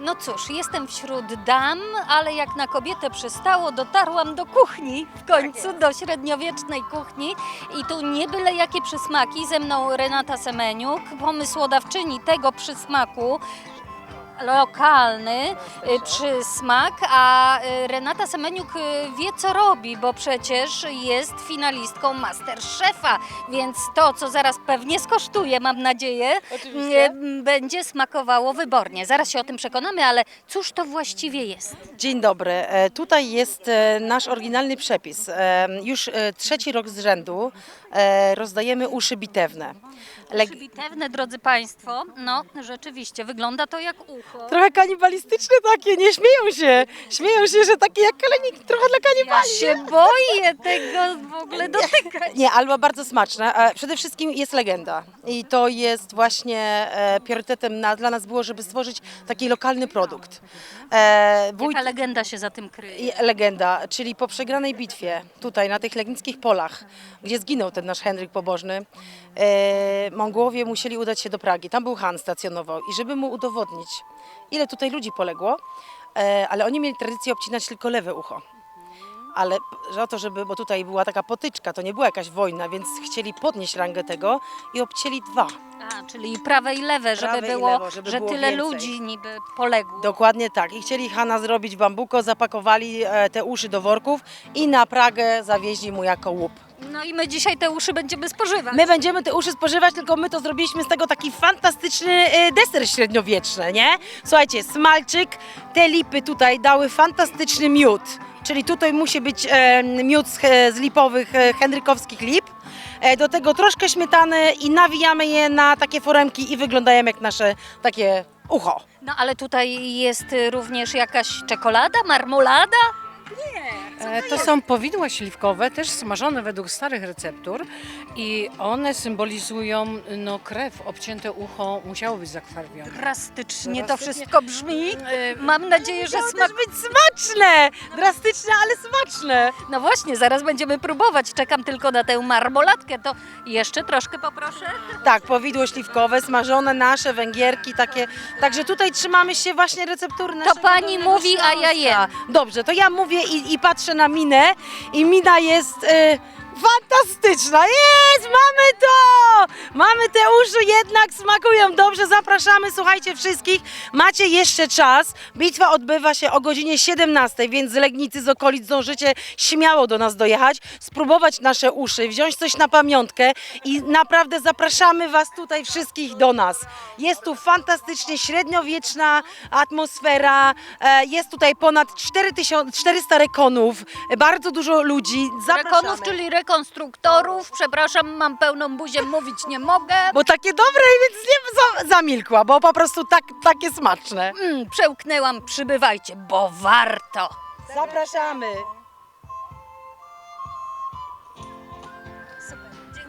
No cóż, jestem wśród dam, ale jak na kobietę przystało, dotarłam do kuchni w końcu, do średniowiecznej kuchni. I tu nie byle jakie przysmaki. Ze mną Renata Semeniuk, pomysłodawczyni tego przysmaku. Lokalny y, przysmak, a y, Renata Semeniuk y, wie co robi, bo przecież jest finalistką Masterchefa, więc to, co zaraz pewnie skosztuję, mam nadzieję, Oczywiście. będzie smakowało wybornie. Zaraz się o tym przekonamy, ale cóż to właściwie jest? Dzień dobry. E, Tutaj jest e, nasz oryginalny przepis. E, Już trzeci rok z rzędu rozdajemy uszy bitewne. Leg- Bitewne, drodzy Państwo, no rzeczywiście, wygląda to jak ucho. Trochę kanibalistyczne takie, nie śmieją się. Śmieją się, że takie jak kalenik, trochę dla Ja kanibali. się boję tego w ogóle dotykać. Nie, albo bardzo smaczne. E, Przede wszystkim jest legenda i to jest właśnie e, priorytetem na, dla nas było, żeby stworzyć taki lokalny produkt. E, wójt, Jaka legenda się za tym kryje? i legenda, czyli po przegranej bitwie tutaj na tych legnickich polach, gdzie zginął ten nasz Henryk Pobożny, e, Mongołowie musieli udać się do Pragi. Tam był Han stacjonował i żeby mu udowodnić, ile tutaj ludzi poległo, e, ale oni mieli tradycję obcinać tylko lewe ucho. Ale że o to, żeby, bo tutaj była taka potyczka, to nie była jakaś wojna, więc chcieli podnieść rangę tego i obcięli dwa. A, czyli prawe i lewe, żeby Prawe i było, lewo, żeby że było tyle więcej. ludzi niby poległo. Dokładnie tak. I chcieli Hana zrobić bambuko, zapakowali e, te uszy do worków i na Pragę zawieźli mu jako łup. No i my dzisiaj te uszy będziemy spożywać. My będziemy te uszy spożywać, tylko my to zrobiliśmy z tego taki fantastyczny e, deser średniowieczny, nie? Słuchajcie, smalczyk, te lipy tutaj dały fantastyczny miód. Czyli tutaj musi być e, miód z, he- z lipowych, e, henrykowskich lip. E, do tego troszkę śmietany i nawijamy je na takie foremki i wyglądają jak nasze takie ucho. No ale tutaj jest y, również jakaś czekolada, marmolada? E, To są powidła śliwkowe, też smażone według starych receptur i one symbolizują no, krew, obcięte ucho musiało być zakrwawione. Drastycznie to Drastycznie. wszystko brzmi. Mam nadzieję, że Miało smak... też być smaczne! Drastyczne, ale smaczne! No właśnie, zaraz będziemy próbować. Czekam tylko na tę marmolatkę. To jeszcze troszkę poproszę. Tak, powidło śliwkowe, smażone nasze węgierki takie. Także tutaj trzymamy się właśnie receptury naszego pani Dolnego mówi, a ja Śląska. jem. Dobrze, to ja mówię i, i patrzę na minę i mina jest e, fantastyczna. Jest, mamy! Uszy, jednak smakują dobrze. Zapraszamy, słuchajcie wszystkich. Macie jeszcze czas. Bitwa odbywa się o godzinie 17, więc z Legnicy, z okolic zdążycie śmiało do nas dojechać, spróbować nasze uszy, wziąć coś na pamiątkę i naprawdę zapraszamy Was tutaj wszystkich do nas. Jest tu fantastycznie średniowieczna atmosfera, e, jest tutaj ponad 4000, 400 rekonów, bardzo dużo ludzi. Zapraszamy. Rekonów, czyli rekonstruktorów. Przepraszam, mam pełną buzię, mówić nie mogę. Bo takie dobre, więc nie za, zamilkła, bo po prostu tak, takie smaczne. Mm, przełknęłam, przybywajcie, bo warto. Zapraszamy.